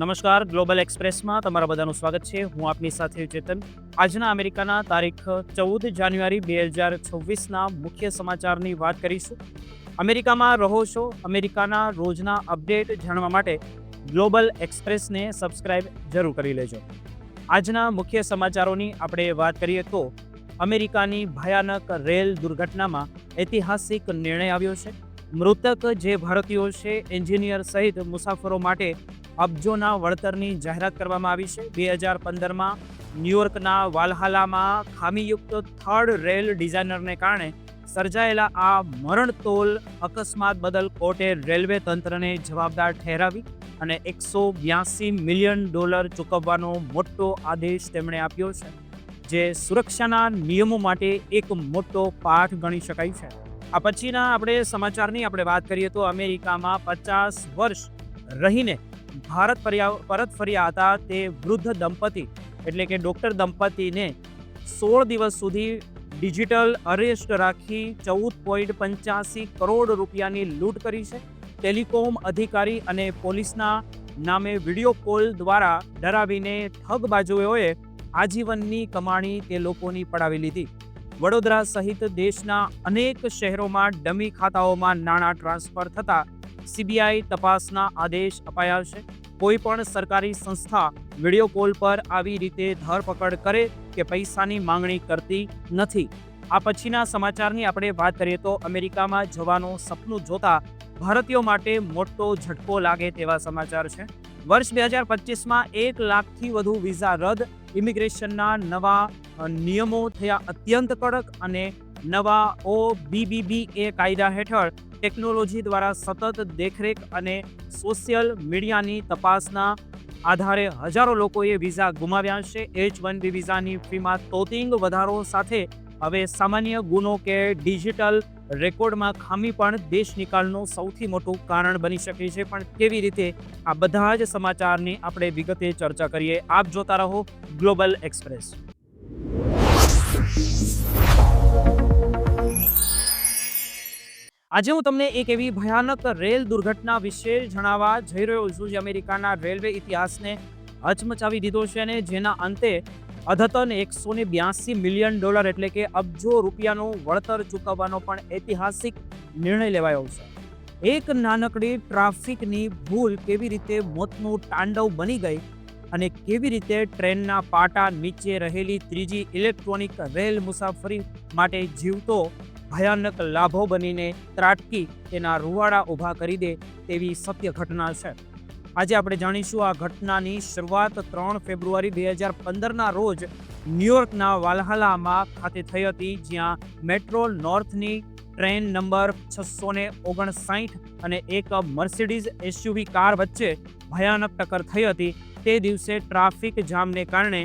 નમસ્કાર, ગ્લોબલ એક્સપ્રેસમાં તમારા બધાનું સ્વાગત છે. હું આપની સાથે ચેતન. આજના અમેરિકાના તારીખ ચૌદ જાન્યુઆરી બે હજાર છવ્વીસના મુખ્ય સમાચારની વાત કરીશું. અમેરિકામાં રહો છો. અમેરિકાના રોજના અપડેટ જાણવા માટે ગ્લોબલ એક્સપ્રેસને સબસ્ક્રાઇબ જરૂર કરી લેજો. આજના મુખ્ય સમાચારોની આપણે વાત કરીએ તો, અમેરિકાની ભયાનક રેલ દુર્ઘટનામાં ઐતિહાસિક નિર્ણય આવ્યો છે. મૃતક જે ભારતીયો છે, એન્જિનિયર સહિત મુસાફરો માટે અબજોના વળતરની જાહેરાત કરવામાં આવી છે. બે હજાર પંદરમાં ન્યુયોર્કના વાલહાલામાં ખામીયુક્ત થર્ડ રેલ ડિઝાઇનરને કારણે સર્જાયેલા આ મરણતોલ અકસ્માત બદલ કોર્ટે રેલવે તંત્રને જવાબદાર ઠેરાવી અને એકસો બ્યાસી મિલિયન ડોલર ચૂકવવાનો મોટો આદેશ તેમણે આપ્યો છે, જે સુરક્ષાના નિયમો માટે એક મોટો પાઠ ગણી શકાય છે. આ પછીના આપણે સમાચારની આપણે વાત કરીએ તો અમેરિકામાં પચાસ વર્ષ રહીને ભારત પરત ફર્યા હતા તે વૃદ્ધ દંપતી એટલે કે ડૉક્ટર દંપતીને સોળ દિવસ સુધી ડિજિટલ અરેસ્ટ રાખી ચૌદ પોઈન્ટ પંચ્યાસી કરોડ રૂપિયાની લૂંટ કરી છે. ટેલિકોમ અધિકારી અને પોલીસના નામે વીડિયો કોલ દ્વારા ડરાવીને ઠગબાજુઓએ આજીવનની કમાણી તે લોકોની પડાવી લીધી. વડોદરા સહિત દેશના અનેક શહેરોમાં ડમી ખાતાઓમાં નાણાં ટ્રાન્સફર થતા સીબીઆઈ તપાસના આદેશ અપાયા છે. કોઈ પણ સરકારી સંસ્થા વીડિયો કોલ પર આવી રીતે ધરપકડ કરે કે પૈસાની માંગણી કરતી નથી. આ પછીના સમાચારની આપણે વાત કરીએ તો અમેરિકામાં જવાનું સપનું જોતા ભારતીયો માટે મોટો ઝટકો લાગે તેવા સમાચાર છે. વર્ષ બે હજાર પચીસમાં એક લાખથી વધુ વિઝા રદ, ઇમિગ્રેશનના નવા નિયમો થયા અત્યંત કડક અને નવા ઓ બીબીબી એ કાયદા હેઠળ ટેકનોલોજી દ્વારા સતત દેખરેખ અને સોશિયલ મીડિયાની તપાસના આધારે હજારો લોકોએ વિઝા ગુમાવ્યા છે. એચ વન બી વિઝાની ફીમાં તોતિંગ વધારો સાથે હવે સામાન્ય ગુનો કે ડિજિટલ રેકોર્ડમાં ખામી પણ દેશ નિકાલનું સૌથી મોટું કારણ બની શકે છે. પણ કેવી રીતે? આ બધા જ સમાચારની આપણે વિગતે ચર્ચા કરીએ. આપ જોતા રહો ગ્લોબલ એક્સપ્રેસ. આજે હું તમને એક એવી ભયાનક રેલ દુર્ઘટના વિશે જણાવવા જઈ રહ્યો છું જે અમેરિકાના રેલવે ઇતિહાસને હચમચાવી દીધો છે અને જેના અંતે અધતન એકસો ને બ્યાસી મિલિયન ડોલર એટલે કે અબજો રૂપિયાનું વળતર ચૂકવવાનો પણ ઐતિહાસિક નિર્ણય લેવાયો છે. એક નાનકડી ટ્રાફિકની ભૂલ કેવી રીતે મોતનું તાંડવ બની ગઈ અને કેવી રીતે ટ્રેનના પાટા નીચે રહેલી ત્રીજી ઇલેક્ટ્રોનિક રેલ મુસાફરી માટે જીવતો ભયાનક લાભો બનીને ત્રાટકી તેના રૂવાડા ઊભા કરી દે તેવી સત્ય ઘટના છે. આજે આપણે જાણીશું આ ઘટનાની શરૂઆત ત્રણ ફેબ્રુઆરી બે હજાર પંદરના રોજ ન્યુયોર્કના વાલહાલામાં ખાતે થઈ હતી, જ્યાં મેટ્રો નોર્થની ટ્રેન નંબર છસો ને ઓગણસાઠ અને એક મર્સિડીઝ એસયુવી કાર વચ્ચે ભયાનક ટક્કર થઈ હતી. તે દિવસે ટ્રાફિક જામને કારણે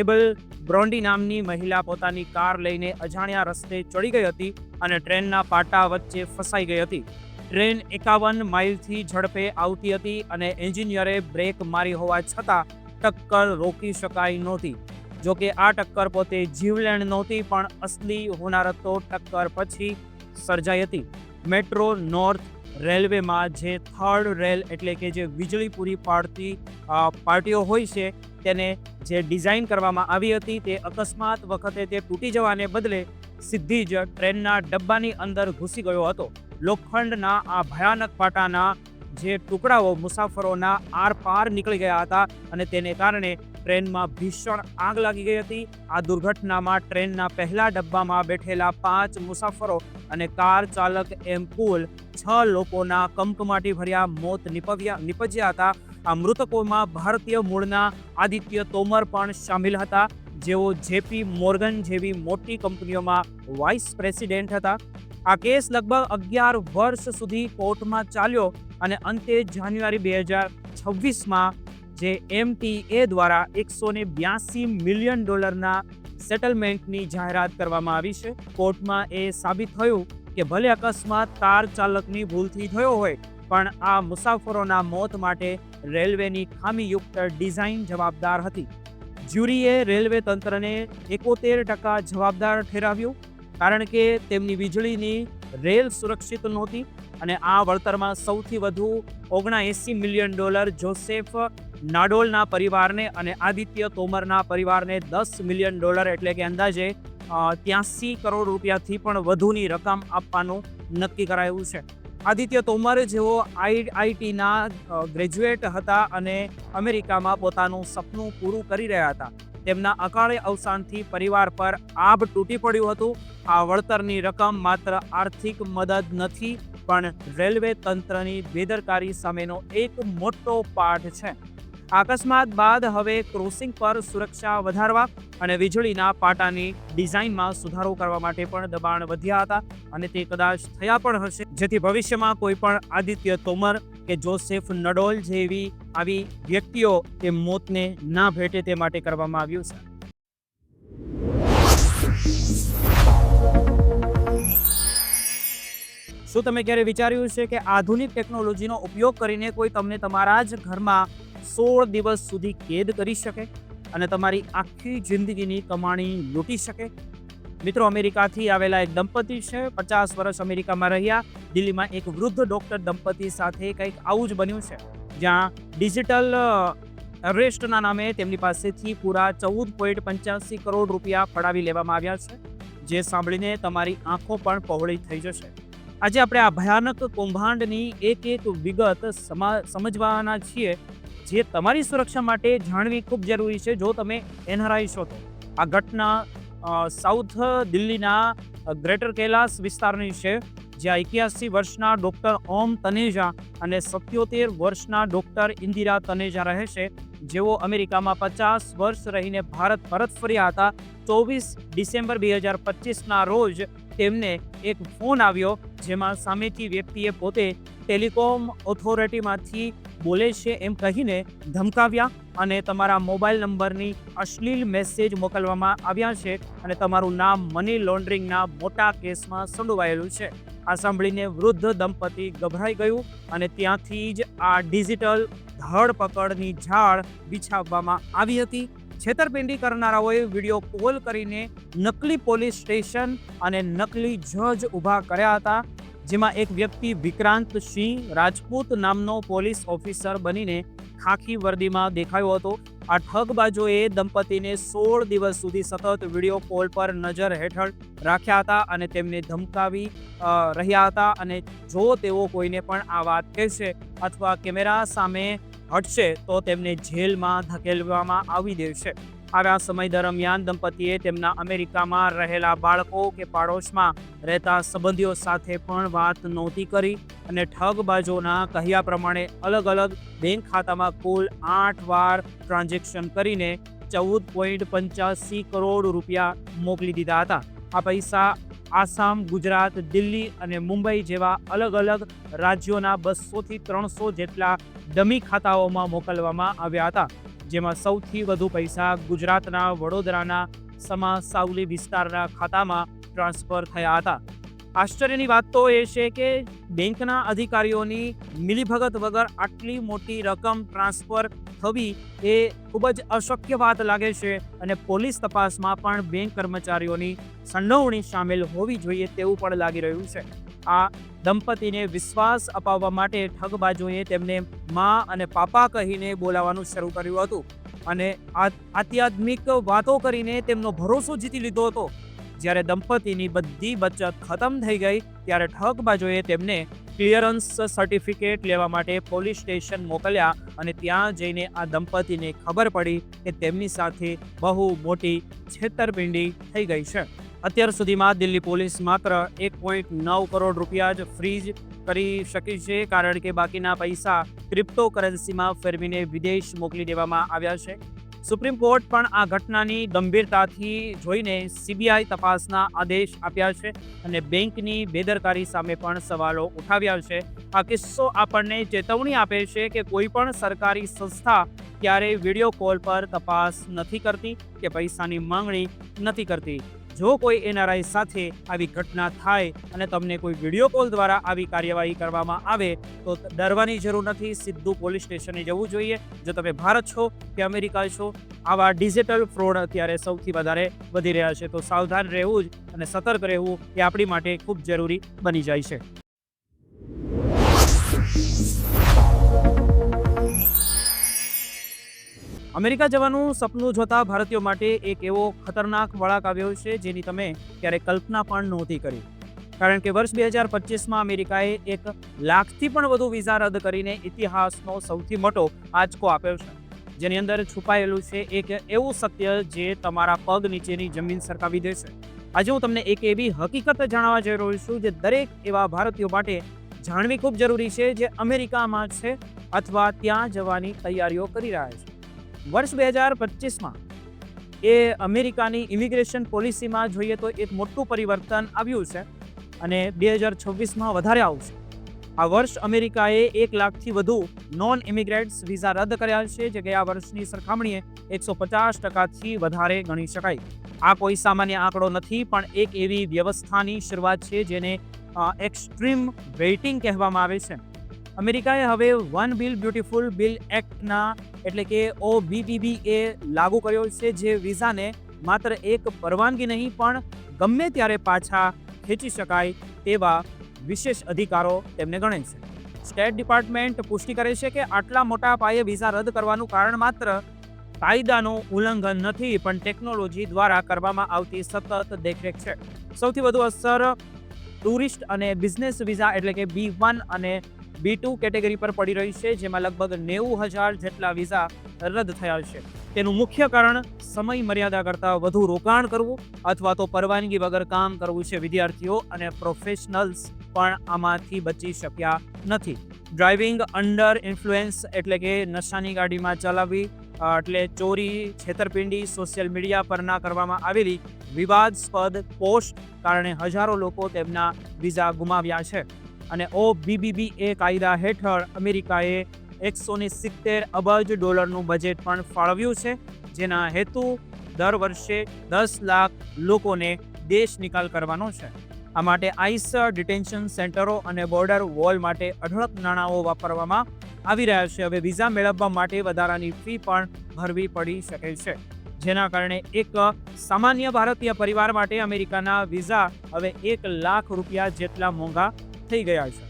એબલ બ્રોન્ડી નામની મહિલા પોતાની કાર લઈને અજાણ્યા રસ્તે ચડી ગઈ હતી અને ટ્રેનના પાટા વચ્ચે ફસાઈ ગઈ હતી. ટ્રેન એકાવન માઇલથી ઝડપે આવતી હતી અને એન્જિનિયરે બ્રેક મારી હોવા છતાં ટક્કર રોકી શકાય નહોતી. જોકે આ ટક્કર પોતે જીવલેણ નહોતી, પણ અસલી હોનારતો ટક્કર પછી સર્જાઈ હતી. મેટ્રો નોર્થ રેલવેમાં જે થર્ડ રેલ એટલે કે જે વીજળી પૂરી પાડતી પાર્ટીઓ હોય છે તેને જે ડિઝાઇન કરવામાં આવી હતી તે અકસ્માત વખતે તે તૂટી જવાને બદલે સીધી જ ટ્રેનના ડબ્બાની અંદર ઘૂસી ગયો હતો. લોખંડના આ ભયાનક પાટાના જે ટુકડાઓ મુસાફરોના આરપાર નીકળી ગયા હતા અને તેને કારણે ટ્રેનમાં ભીષણ આગ લાગી ગઈ હતી. આ દુર્ઘટનામાં ટ્રેનના પહેલા ડબ્બામાં બેઠેલા પાંચ મુસાફરો અને કાર ચાલક એમ કુલ છ લોકોના કમકમાટી ભર્યા મોત નિપજ્યા હતા. આ મૃતકોમાં ભારતીય મૂળના આદિત્ય તોમર પણ સામેલ હતા. જેઓ જેપી મોર્ગન જેવી મોટી કંપનીઓમાં વાઇસ પ્રેસિડેન્ટ હતા. આ કેસ લગભગ અગિયાર વર્ષ સુધી કોર્ટમાં ચાલ્યો અને અંતે જાન્યુઆરી બે હજાર છવ્વીસમાં જે એમટીએ દ્વારા એકસો ને બ્યાસી મિલિયન ડોલરના સેટલમેન્ટની જાહેરાત કરવામાં આવી છે. કોર્ટમાં એ સાબિત થયું કે ભલે અકસ્માત કાર ચાલકની ભૂલથી થયો હોય પણ આ મુસાફરોના મોત માટે રેલવેની ખામીયુક્ત ડિઝાઇન જવાબદાર હતી. જ્યુરીએ રેલવે તંત્રને એકોતેર ટકા જવાબદાર ઠેરાવ્યું, કારણ કે તેમની વીજળીની રેલ સુરક્ષિત નહોતી અને આ વળતરમાં સૌથી વધુ ઓગણએંસી મિલિયન ડોલર જોસેફ નાડોલના પરિવારને અને આદિત્ય તોમરના પરિવારને દસ મિલિયન ડોલર એટલે કે અંદાજે ત્યાંસી કરોડ રૂપિયાથી પણ વધુની રકમ આપવાનું નક્કી કરાયું છે. આદિત્ય તોમર જેઓ આઈ આઈટીના ગ્રેજ્યુએટ હતા અને અમેરિકામાં પોતાનું સપનું પૂરું કરી રહ્યા હતા. તેમના અકાળે અવસાનથી પરિવાર પર આભ તૂટી પડ્યું હતું. આ વળતરની રકમ માત્ર આર્થિક મદદ નથી, પણ રેલવે તંત્રની બેદરકારી સામેનો એક મોટો પાઠ છે. અકસ્માત બાદ હવે ક્રોસિંગ પર સુરક્ષા વધારવા અને વીજળીના પાટાની ડિઝાઇનમાં સુધારો કરવા માટે પણ દબાણ વધ્યા હતા અને તે કદાચ થયા પણ હશે. જેથી ભવિષ્યમાં કોઈ પણ આદિત્ય તોમર કે જોસેફ નડોલ જેવી આવી વ્યક્તિઓ તે મોતને ના ભેટે તે માટે કરવામાં આવ્યું છે. શું તમે ક્યારે વિચાર્યું છે કે આધુનિક ટેકનોલોજીનો ઉપયોગ કરીને કોઈ તમને તમારા જ ઘરમાં સોળ દિવસ સુધી કેદ કરી શકે અને તમારી આખી જિંદગીની કમાણી લૂંટી શકે. મિત્રો, અમેરિકાથી આવેલા એક દંપતી છે, પચાસ વર્ષ અમેરિકામાં રહ્યા. દિલ્હીમાં એક વૃદ્ધ ડોક્ટર દંપતી સાથે કંઈક આવું જ બન્યું છે, જ્યાં ડિજિટલ અરેસ્ટના નામે તેમની પાસેથી પૂરા ચૌદ પોઈન્ટ પંચ્યાસી કરોડ રૂપિયા પડાવી લેવામાં આવ્યા છે, જે સાંભળીને તમારી આંખો પણ પહોળી થઈ જશે. આજે આપણે આ ભયાનક કૌભાંડની એક એક વિગત સમા, સમજવાના છીએ. જે તમારી સુરક્ષા માટે જાણવી ખૂબ જરૂરી છે, જો તમે એનઆરઆઈ છો તો. આ ઘટના સાઉથ દિલ્હીના ગ્રેટર કૈલાસ વિસ્તારની છે, જ્યાં એક્યાસી વર્ષના ડૉક્ટર ઓમ તનેજા અને સત્યોતેર વર્ષના ડૉક્ટર ઇન્દિરા તનેજા રહે છે. જેઓ અમેરિકામાં પચાસ વર્ષ રહીને ભારત પરત ફર્યા હતા. ચોવીસ ડિસેમ્બર બે હજાર પચીસના રોજ તેમને એક ફોન આવ્યો, જેમાં સામેથી વ્યક્તિએ પોતે ટેલિકોમ ઓથોરિટીમાંથી બોલે છે એમ કહીને ધમકાવ્યા અને તમારા મોબાઈલ નંબરની અશ્લીલ મેસેજ મોકલવામાં આવ્યા છે અને તમારું નામ મની લોન્ડરિંગના મોટા કેસમાં સંડોવાયેલું છે. આ સાંભળીને વૃદ્ધ દંપતી ગભરાઈ ગયું અને ત્યાંથી જ આ ડિજિટલ ધરપકડની ઝાડ બિછાવવામાં આવી હતી. છેતરપિંડી કરનારાઓએ વીડિયો કોલ કરીને નકલી પોલીસ સ્ટેશન અને નકલી જજ ઊભા કર્યા હતા. જેમાં એક વ્યક્તિ વિક્રાંત સિંહ રાજપૂત નામનો પોલીસ ઓફિસર બનીને ખાખી વર્દીમાં દેખાયો હતો. આ ઠગબાજોએ દંપતીને સોળ દિવસ સુધી સતત વીડિયો કોલ પર નજર હેઠળ રાખ્યા હતા અને તેમને ધમકાવી રહ્યા હતા અને જો તેઓ કોઈને પણ આ વાત કહેશે અથવા કેમેરા સામે હટશે તો તેમને જેલમાં ધકેલવામાં આવી દેશે. આવા સમય દરમિયાન દંપતીએ તેમના અમેરિકામાં રહેલા બાળકો કે પાડોશમાં રહેતા સંબંધીઓ સાથે પણ વાત નહોતી કરી અને ઠગબાજોના કહ્યા પ્રમાણે અલગ અલગ બેંક ખાતામાં કુલ આઠ વાર ટ્રાન્ઝેક્શન કરીને ચૌદ પોઈન્ટ પંચ્યાસી કરોડ રૂપિયા મોકલી દીધા હતા. આ પૈસા આસામ, ગુજરાત, દિલ્હી અને મુંબઈ જેવા અલગ અલગ રાજ્યોના બસોથી ત્રણસો જેટલા ડમી ખાતાઓમાં મોકલવામાં આવ્યા હતા. જેમાં સૌથી વધુ પૈસા ગુજરાતના વડોદરાના સમા સાવલી વિસ્તારના ખાતામાં ટ્રાન્સફર થયા હતા. આશ્ચર્યની વાત તો એ છે કે બેંકના અધિકારીઓની મિલીભગત વગર આટલી મોટી રકમ ટ્રાન્સફર થવી એ ખૂબ જ અશક્ય વાત લાગે છે અને પોલીસ તપાસમાં પણ બેંક કર્મચારીઓની સંડોવણી સામેલ હોવી જોઈએ તેવું પણ લાગી રહ્યું છે. આ દંપતીને વિશ્વાસ અપાવવા માટે ઠગબાજોએ તેમને મા અને પાપા કહીને બોલાવવાનું શરૂ કર્યું હતું અને આધ્યાત્મિક વાતો કરીને તેમનો ભરોસો જીતી લીધો હતો. જ્યારે દંપતીની બધી બચત ખતમ થઈ ગઈ, ત્યારે ઠગબાજોએ તેમને ક્લિયરન્સ સર્ટિફિકેટ લેવા માટે પોલીસ સ્ટેશન મોકલ્યા અને ત્યાં જઈને આ દંપતીને ખબર પડી કે તેમની સાથે બહુ મોટી છેતરપિંડી થઈ ગઈ છે. અત્યાર સુધીમાં દિલ્હી પોલીસ માત્ર એક પોઈન્ટ નવ કરોડ રૂપિયા જ ફ્રીજ કરી શકી છે, કારણ કે બાકીના પૈસા ક્રિપ્ટો કરન્સીમાં ફેરવીને વિદેશ મોકલી દેવામાં આવ્યા છે. સુપ્રીમ કોર્ટ પણ આ ઘટનાની ગંભીરતાથી જોઈને સીબીઆઈ તપાસના આદેશ આપ્યા છે અને બેંકની બેદરકારી સામે પણ સવાલો ઉઠાવ્યા છે. આ કિસ્સો આપણને ચેતવણી આપે છે કે કોઈ પણ સરકારી સંસ્થા ક્યારેય વીડિયો કોલ પર તપાસ નથી કરતી કે પૈસાની માંગણી નથી કરતી. જો કોઈ એનઆરઆઈ સાથે આવી ઘટના થાય અને તમને કોઈ વીડિયો કોલ દ્વારા આવી કાર્યવાહી કરવામાં આવે, તો ડરવાની જરૂર નથી. સીધું પોલીસ સ્ટેશને જવું જોઈએ. જો તમે ભારત છો કે અમેરિકા છો, આવા ડિજિટલ ફ્રોડ અત્યારે સૌથી વધારે વધી રહ્યા છે. તો સાવધાન રહેવું જ અને સતર્ક રહેવું એ આપણી માટે ખૂબ જરૂરી બની જાય છે. અમેરિકા જવાનું સપનું જોતા ભારતીયો માટે એક એવો ખતરનાક વળાંક આવ્યો છે, જેની તમે ક્યારેય કલ્પના પણ નહોતી કરી. કારણ કે વર્ષ બે હજાર પચીસમાં અમેરિકાએ એક લાખથી પણ વધુ વિઝા રદ કરીને ઇતિહાસનો સૌથી મોટો આંચકો આપ્યો છે. જેની અંદર છુપાયેલું છે એક એવું સત્ય જે તમારા પગ નીચેની જમીન સરકાવી દેશે. આજે હું તમને એક એવી હકીકત જણાવવા જઈ રહ્યો છું જે દરેક એવા ભારતીયો માટે જાણવી ખૂબ જરૂરી છે જે અમેરિકામાં છે અથવા ત્યાં જવાની તૈયારીઓ કરી રહ્યા છે. વર્ષ બે હજાર પચીસમાં એ અમેરિકાની ઇમિગ્રેશન પોલિસીમાં જોઈએ તો એક મોટું પરિવર્તન આવ્યું છે અને બે હજાર છવ્વીસમાં વધારે આવશે આ વર્ષ અમેરિકાએ એક લાખથી વધુ નોન ઇમિગ્રેટ્સ વિઝા રદ કર્યા છે, જે ગયા વર્ષની સરખામણીએ એકસો પચાસ ટકાથી વધારે ગણી શકાય. આ કોઈ સામાન્ય આંકડો નથી, પણ એક એવી વ્યવસ્થાની શરૂઆત છે જેને એક્સ્ટ્રીમ વેઇટિંગ કહેવામાં આવે છે. અમેરિકાએ હવે વન બિલ બ્યુટીફુલ બિલ એક્ટના એટલે કે ઓ એ લાગુ કર્યો છે, જે વિઝાને માત્ર એક પરવાનગી નહીં, પણ ગમે ત્યારે પાછા ખેંચી શકાય તેવા વિશેષ અધિકારો તેમને ગણે છે. સ્ટેટ ડિપાર્ટમેન્ટ પુષ્ટિ કરે છે કે આટલા મોટા પાયે વિઝા રદ કરવાનું કારણ માત્ર કાયદાનું ઉલ્લંઘન નથી, પણ ટેકનોલોજી દ્વારા કરવામાં આવતી સતત દેખરેખ છે. સૌથી વધુ અસર ટુરિસ્ટ અને બિઝનેસ વિઝા એટલે કે બી વન અને બી ટુ કેટેગરી પર પડી રહી છે, જેમાં લગભગ નેવું હજાર જેટલા વિઝા રદ થયા છે. તેનું મુખ્ય કારણ સમય મર્યાદા કરતાં વધુ રોકાણ કરવું અથવા તો પરવાનગી વગર કામ કરવું છે વિદ્યાર્થીઓ અને પ્રોફેશનલ્સ પણ આમાંથી બચી શક્યા નથી. ડ્રાઇવિંગ અંડર ઇન્ફ્લુએન્સ એટલે કે નશાની ગાડીમાં ચલાવવી એટલે ચોરી, છેતરપિંડી સોશિયલ મીડિયા પરના કરવામાં આવેલી વિવાદસ્પદ પોસ્ટ કારણે હજારો લોકો તેમના વિઝા ગુમાવ્યા છે. અને ઓ બીબીબી એ કાયદા હેઠળ અમેરિકાએ એકસો ને સિત્તેર અબજ ડોલરનું બજેટ પણ ફાળવ્યું છે, જેના હેતુ દર વર્ષે દસ લાખ લોકોને દેશ નિકાલ કરવાનો છે. આ માટે આઈસ ડિટેન્શન સેન્ટરો અને બોર્ડર વોલ માટે અઢળક નાણાંઓ વાપરવામાં આવી રહ્યા છે. હવે વિઝા મેળવવા માટે વધારાની ફી પણ ભરવી પડી શકે છે. જેના કારણે એક સામાન્ય ભારતીય પરિવાર માટે અમેરિકાના વિઝા હવે એક લાખ રૂપિયા જેટલા મોંઘા થઈ ગયા છે.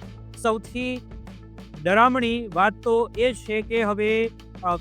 સૌથી ડરામણી વાત તો એ છે કે હવે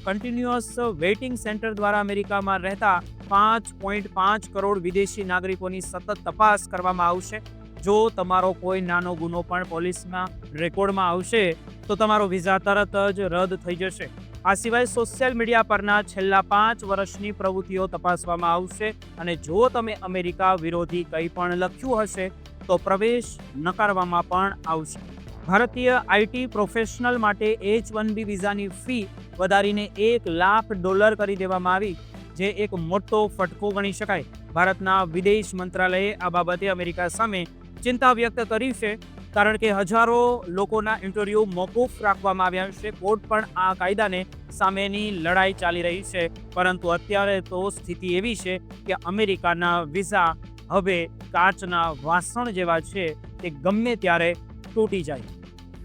કન્ટિન્યુઅસ વેઇટિંગ સેન્ટર દ્વારા અમેરિકામાં રહેતા પાંચ પોઈન્ટ પાંચ કરોડ વિદેશી નાગરિકોની સતત તપાસ કરવામાં આવશે. જો તમારો કોઈ નાનો ગુનો પણ પોલીસમાં રેકોર્ડમાં આવશે, તો તમારો વિઝા તરત જ રદ થઈ જશે. આ સિવાય સોશિયલ મીડિયા પરના છેલ્લા પાંચ વર્ષની પ્રવૃત્તિઓ તપાસવામાં આવશે અને જો તમે અમેરિકા વિરોધી કંઈ પણ લખ્યું હશે તો પ્રવેશ નકારવામાં પણ આવશે. ભારતીય આઈટી પ્રોફેશનલ માટે એચ વન બી વિઝાની ફી વધારીને એક લાખ ડોલર કરી દેવામાં આવી, જે એક મોટો ફટકો ગણી શકાય. ભારતના વિદેશ મંત્રાલયે આ બાબતે અમેરિકા સામે ચિંતા વ્યક્ત કરી છે, કારણ કે હજારો લોકોના ઇન્ટરવ્યૂ મોકૂફ રાખવામાં આવ્યા છે. કોર્ટ પણ આ કાયદાને સામેની લડાઈ ચાલી રહી છે, પરંતુ અત્યારે તો સ્થિતિ એવી છે કે અમેરિકાના વિઝા હવે કાચના વાસણ જેવા છે તે ગમે ત્યારે તૂટી જાય.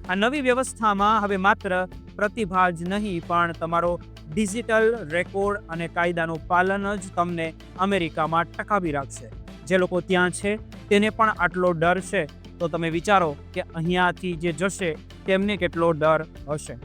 આ નવી વ્યવસ્થામાં હવે માત્ર પ્રતિભા જ નહીં, પણ તમારો ડિજિટલ રેકોર્ડ અને કાયદાનું પાલન જ તમને અમેરિકામાં ટકાવી રાખશે. જે લોકો ત્યાં છે તેને પણ આટલો ડર છે. તો તમે વિચારો કે અહીંયાથી જે જશે તેમને કેટલો ડર હશે.